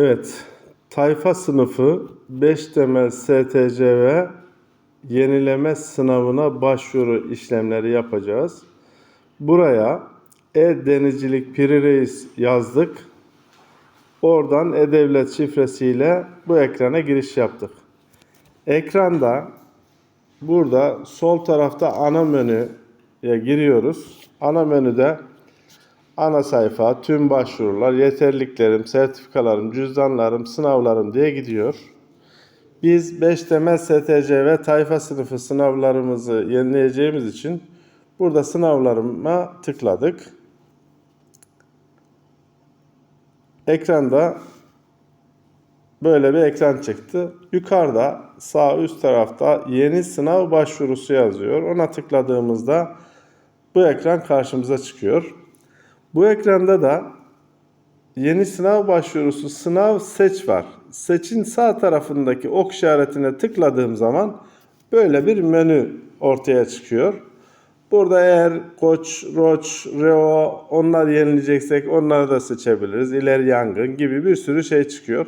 Evet, tayfa sınıfı 5 temel STCV yenileme sınavına başvuru işlemleri yapacağız. Buraya e-denizcilik Piri Reis yazdık. Oradan e-devlet şifresiyle bu ekrana giriş yaptık. Ekranda burada sol tarafta ana menüye giriyoruz. Ana menüde ana sayfa, tüm başvurular, yeterliliklerim, sertifikalarım, cüzdanlarım, sınavlarım diye gidiyor. Biz 5 temel STC ve tayfa sınıfı sınavlarımızı yenileyeceğimiz için burada sınavlarıma tıkladık. Ekranda böyle bir ekran çıktı. Yukarıda sağ üst tarafta yeni sınav başvurusu yazıyor. Ona tıkladığımızda bu ekran karşımıza çıkıyor. Bu ekranda da yeni sınav başvurusu sınav seç var. Seçin sağ tarafındaki ok işaretine tıkladığım zaman böyle bir menü ortaya çıkıyor. Burada eğer Koç, Roç, Reo onlar yenileceksek onları da seçebiliriz. İleri yangın gibi bir sürü şey çıkıyor.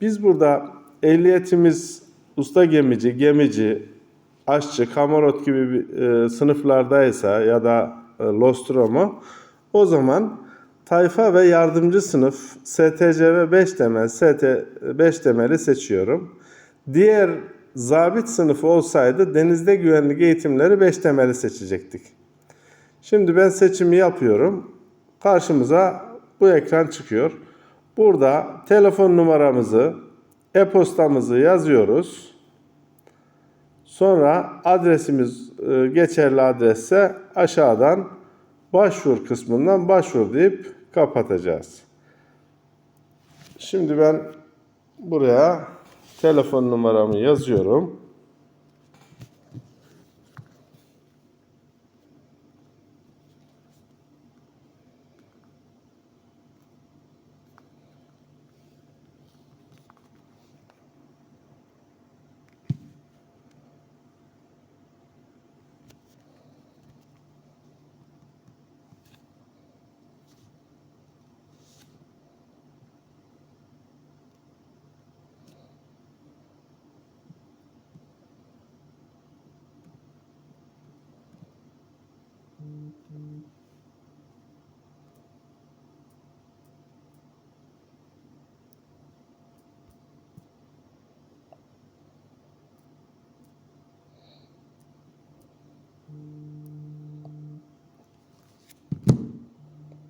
Biz burada ehliyetimiz usta gemici, gemici, aşçı, kamarot gibi bir, e, sınıflardaysa ya da e, Nostromo o zaman tayfa ve yardımcı sınıf STCV 5 temel ST 5 temeli seçiyorum. Diğer zabit sınıfı olsaydı denizde güvenlik eğitimleri 5 temeli seçecektik. Şimdi ben seçimi yapıyorum. Karşımıza bu ekran çıkıyor. Burada telefon numaramızı, e-postamızı yazıyoruz. Sonra adresimiz e, geçerli adresse aşağıdan başvur kısmından başvur deyip kapatacağız. Şimdi ben buraya telefon numaramı yazıyorum.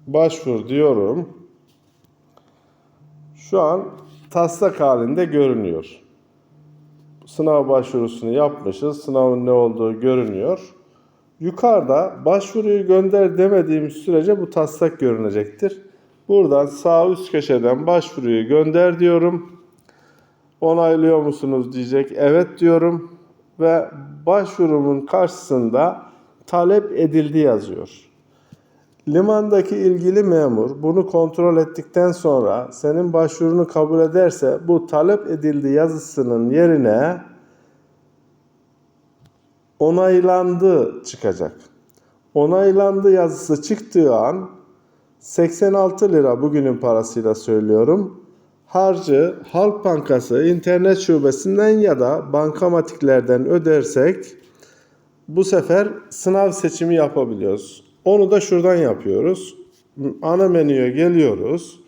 Başvur diyorum. Şu an taslak halinde görünüyor. Sınav başvurusunu yapmışız. Sınavın ne olduğu görünüyor. Yukarıda başvuruyu gönder demediğimiz sürece bu taslak görünecektir. Buradan sağ üst köşeden başvuruyu gönder diyorum. Onaylıyor musunuz diyecek. Evet diyorum. Ve başvurumun karşısında talep edildi yazıyor. Limandaki ilgili memur bunu kontrol ettikten sonra senin başvurunu kabul ederse bu talep edildi yazısının yerine onaylandı çıkacak. Onaylandı yazısı çıktığı an 86 lira bugünün parasıyla söylüyorum. Harcı Halk Bankası internet şubesinden ya da bankamatiklerden ödersek bu sefer sınav seçimi yapabiliyoruz. Onu da şuradan yapıyoruz. Ana menüye geliyoruz.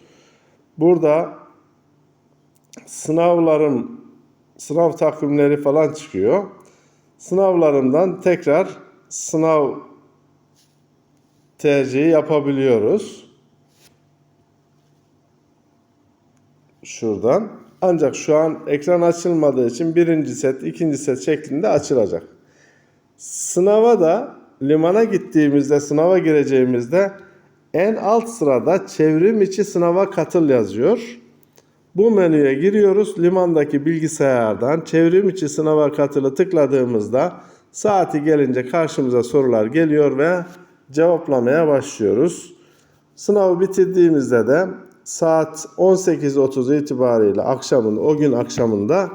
Burada sınavlarım, sınav takvimleri falan çıkıyor. Sınavlarından tekrar sınav tercihi yapabiliyoruz. Şuradan. Ancak şu an ekran açılmadığı için birinci set, ikinci set şeklinde açılacak. Sınava da limana gittiğimizde, sınava gireceğimizde en alt sırada çevrim içi sınava katıl yazıyor. Bu menüye giriyoruz. Limandaki bilgisayardan çevrim içi sınava katılı tıkladığımızda saati gelince karşımıza sorular geliyor ve cevaplamaya başlıyoruz. Sınavı bitirdiğimizde de saat 18.30 itibariyle akşamın o gün akşamında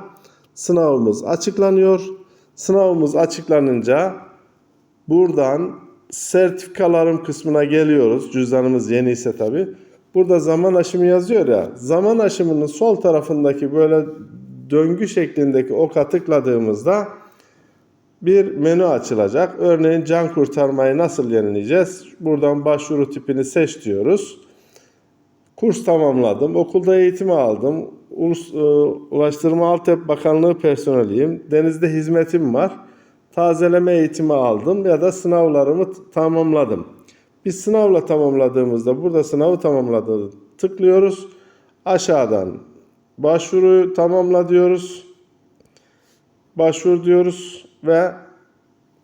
sınavımız açıklanıyor. Sınavımız açıklanınca buradan sertifikalarım kısmına geliyoruz. Cüzdanımız yeni ise tabi. burada zaman aşımı yazıyor ya. Zaman aşımının sol tarafındaki böyle döngü şeklindeki oka tıkladığımızda bir menü açılacak. Örneğin can kurtarmayı nasıl yenileyeceğiz? Buradan başvuru tipini seç diyoruz. Kurs tamamladım. Okulda eğitimi aldım. E, Ulaştırma Altyapı Bakanlığı personeliyim. Denizde hizmetim var. Tazeleme eğitimi aldım ya da sınavlarımı tamamladım. Biz sınavla tamamladığımızda burada sınavı tamamladı tıklıyoruz. Aşağıdan başvuruyu tamamla diyoruz. Başvur diyoruz ve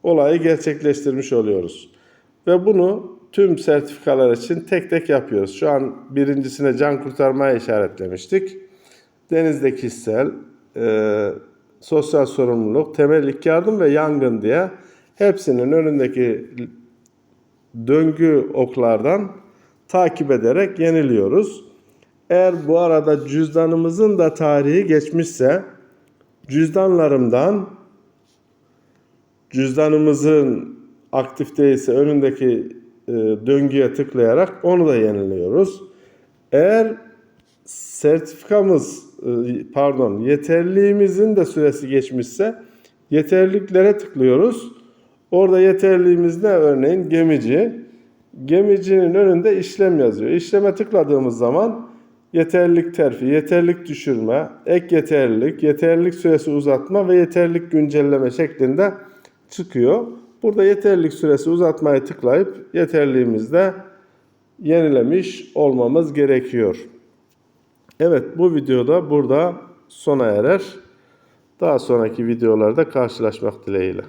olayı gerçekleştirmiş oluyoruz. Ve bunu tüm sertifikalar için tek tek yapıyoruz. Şu an birincisine can kurtarmaya işaretlemiştik. Denizde kişisel, e, sosyal sorumluluk, temel ilk yardım ve yangın diye hepsinin önündeki döngü oklardan takip ederek yeniliyoruz. Eğer bu arada cüzdanımızın da tarihi geçmişse cüzdanlarımdan cüzdanımızın aktif değilse önündeki e, döngüye tıklayarak onu da yeniliyoruz. Eğer sertifikamız e, pardon yeterliğimizin de süresi geçmişse yeterliliklere tıklıyoruz. Orada yeterliğimiz ne? Örneğin gemici. Gemicinin önünde işlem yazıyor. İşleme tıkladığımız zaman yeterlilik terfi, yeterlilik düşürme, ek yeterlilik, yeterlilik süresi uzatma ve yeterlilik güncelleme şeklinde çıkıyor. Burada yeterlilik süresi uzatmayı tıklayıp yeterliğimizde yenilemiş olmamız gerekiyor. Evet bu videoda burada sona erer. Daha sonraki videolarda karşılaşmak dileğiyle.